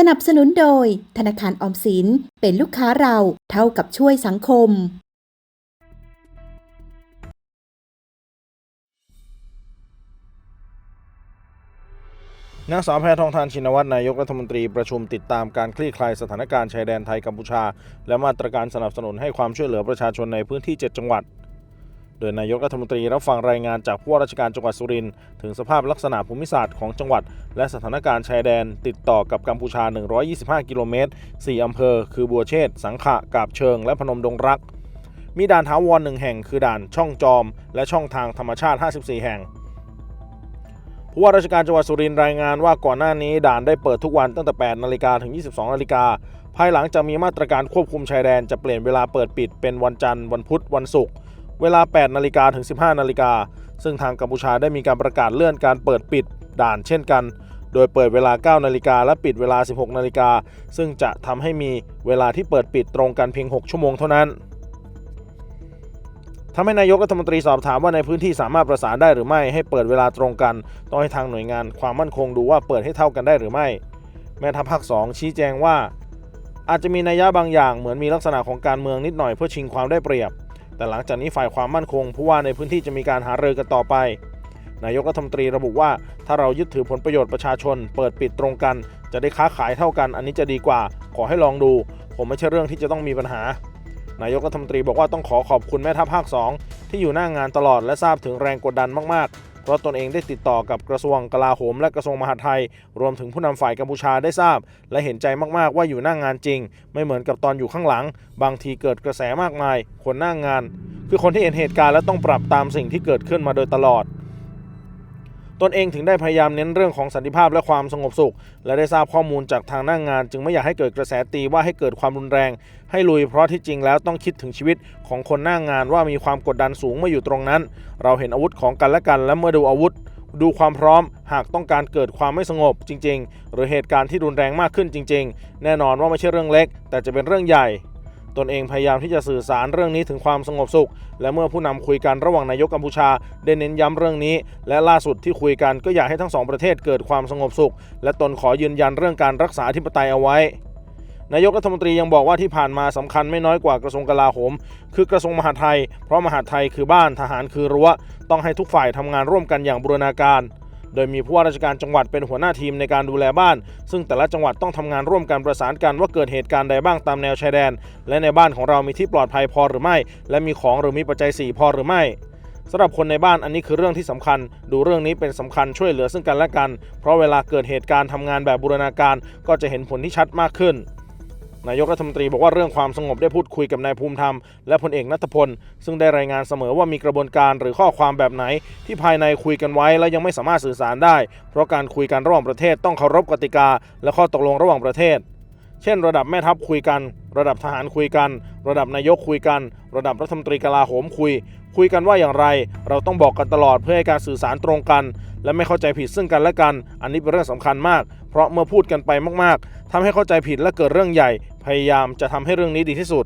สนับสนุนโดย ธนาคารออมสินเป็นลูกค้าเราเท่ากับช่วยสังคม นางสาวแพทองทานชินวัตรนายกรัฐมนตรีประชุมติดตามการคลี่คลายสถานการณ์ชายแดนไทยกัมพูชา และมาตรการสนับสนุนให้ความช่วยเหลือประชาชนในพื้นที่ 7 จังหวัด โดยนายกรัฐมนตรีรับฟังรายงานจากผู้ว่าราชการจังหวัดสุรินทร์ถึงสภาพลักษณะภูมิศาสตร์ของจังหวัด และสถานการณ์ชายแดน ติดต่อกับกัมพูชา 125 กิโลเมตร 4 อำเภอ คือบัวเชษสังขะกาบเชิง และพนมดงรัก มีด่านท้าวรหนึ่งแห่ง คือด่านช่องจอม และช่องทางธรรมชาติ 54 แห่งผู้ว่าราชการจังหวัดสุรินทร์รายงานว่าก่อนหน้านี้ด่านได้เปิดทุกวันตั้งแต่ 8 นาฬิกาถึง 22 นาฬิกา ภายหลังจะมีมาตรการควบคุมชายแดนจะเปลี่ยนเวลาเปิดปิดเป็นวันจันทร์ วันพุธ วันศุกร์ เวลา 8 นาฬิกาถึง 15 นาฬิกา ซึ่งทางกัมพูชาได้มีการประกาศเลื่อนการเปิดปิดด่านเช่นกัน โดยเปิดเวลา 9 นาฬิกาและปิดเวลา 16 นาฬิกา ซึ่งจะทำให้มีเวลาที่เปิดปิดตรงกันเพียง 6 ชั่วโมงเท่านั้นทำให้นายกรัฐมนตรีสอบถามว่าในพื้นที่สามารถประสานได้หรือไม่ให้เปิดเวลาตรงกัน ต้องให้ทางหน่วยงานความมั่นคงดูว่าเปิดให้เท่ากันได้หรือไม่ แม่ทัพภาคสองชี้แจงว่า อาจจะมีนัยยะบางอย่างเหมือนมีลักษณะของการเมืองนิดหน่อยเพื่อชิงความได้เปรียบ แต่หลังจากนี้ฝ่ายความมั่นคงผู้ว่าในพื้นที่จะมีการหารือกันต่อไป นายกรัฐมนตรีระบุว่า ถ้าเรายึดถือผลประโยชน์ประชาชน เปิดปิดตรงกัน จะได้ค้าขายเท่ากัน อันนี้จะดีกว่า ขอให้ลองดู ผมไม่ใช่เรื่องที่จะต้องมีปัญหา นายกรัฐมนตรีบอกว่าต้องขอขอบคุณแม่ทัพภาค 2 ที่อยู่หน้างงานตลอดและทราบถึงแรงกดดันมากๆ เพราะตนเองได้ติดต่อกับกระทรวงกลาโหม และกระทรวงมหาดไทย รวมถึงผู้นำฝ่ายกัมพูชาได้ทราบ และเห็นใจมากๆว่าอยู่หน้างงานจริง ไม่เหมือนกับตอนอยู่ข้างหลัง บางทีเกิดกระแสมากมายคนหน้างงาน คือคนที่เห็นเหตุการณ์และต้องปรับตามสิ่งที่เกิดขึ้นมาโดยตลอด ตนเองถึงได้พยายามเน้นเรื่องของสันติภาพและความสงบสุข และได้ทราบข้อมูลจากทางหน้างงาน จึงไม่อยากให้เกิดกระแสตีว่าให้เกิดความรุนแรง ให้ลุยเพราะที่จริงแล้วต้องคิดถึงชีวิตของคนหน้างงานว่ามีความกดดันสูงเมื่ออยู่ตรงนั้น เราเห็นอาวุธของกันและกันและเมื่อดูอาวุธดูความพร้อมหากต้องการเกิดความไม่สงบจริง ๆ หรือเหตุการณ์ที่รุนแรงมากขึ้นจริง ๆ แน่นอนว่าไม่ใช่เรื่องเล็ก แต่จะเป็นเรื่องใหญ่ ตนเองพยายามที่จะสื่อสารเรื่องนี้ถึงความสงบสุข และเมื่อผู้นำคุยกันระหว่างนายกกัมพูชา ได้เน้นย้ำเรื่องนี้ และล่าสุดที่คุยกันก็อยากให้ทั้งสองประเทศเกิดความสงบสุข และตนขอยืนยันเรื่องการรักษาธิปไตยเอาไว้นายกรัฐมนตรียังบอกว่าที่ผ่านมาสำคัญไม่น้อยกว่ากระทรวงกลาโหม คือกระทรวงมหาดไทย เพราะมหาดไทยคือบ้านทหารคือรั้ว ต้องให้ทุกฝ่ายทำงานร่วมกันอย่างบูรณาการ โดยมีผู้ว่าราชการจังหวัดเป็นหัวหน้าทีมในการดูแลบ้าน ซึ่งแต่ละจังหวัดต้องทำงานร่วมกันประสานกันว่าเกิดเหตุการณ์ใดบ้างตามแนวชายแดน และในบ้านของเรามีที่ปลอดภัยพอหรือไม่ และมีของหรือมีปัจจัย 4 พอหรือไม่สำหรับคนในบ้านอันนี้คือเรื่องที่สำคัญ ดูเรื่องนี้เป็นสำคัญช่วยเหลือซึ่งกันและกัน เพราะเวลาเกิดเหตุการณ์ทำงานแบบบูรณาการ ก็จะเห็นผลที่ชัดมากขึ้น นายกรัฐมนตรีบอกว่าเรื่องความสงบได้พูดคุยกับนายภูมิธรรมและพลเอกนัทพล ซึ่งได้รายงานเสมอว่ามีกระบวนการหรือข้อความแบบไหน ที่ภายในคุยกันไว้แล้วยังไม่สามารถสื่อสารได้ เพราะการคุยกันระหว่างประเทศต้องเคารพกติกา และข้อตกลงระหว่างประเทศ เช่น ระดับแม่ทัพคุยกัน ระดับทหารคุยกัน ระดับนายกคุยกัน ระดับรัฐมนตรีกลาโหมคุย คุยกันว่าอย่างไร เราต้องบอกกันตลอดเพื่อให้การสื่อสารตรงกัน และไม่เข้าใจผิดซึ่งกันและกัน อันนี้เป็นเรื่องสำคัญมาก ราะเมื่อพูดกันไปมากๆทำให้เข้าใจผิดและเกิดเรื่องใหญ่ พยายามจะทำให้เรื่องนี้ดีที่สุด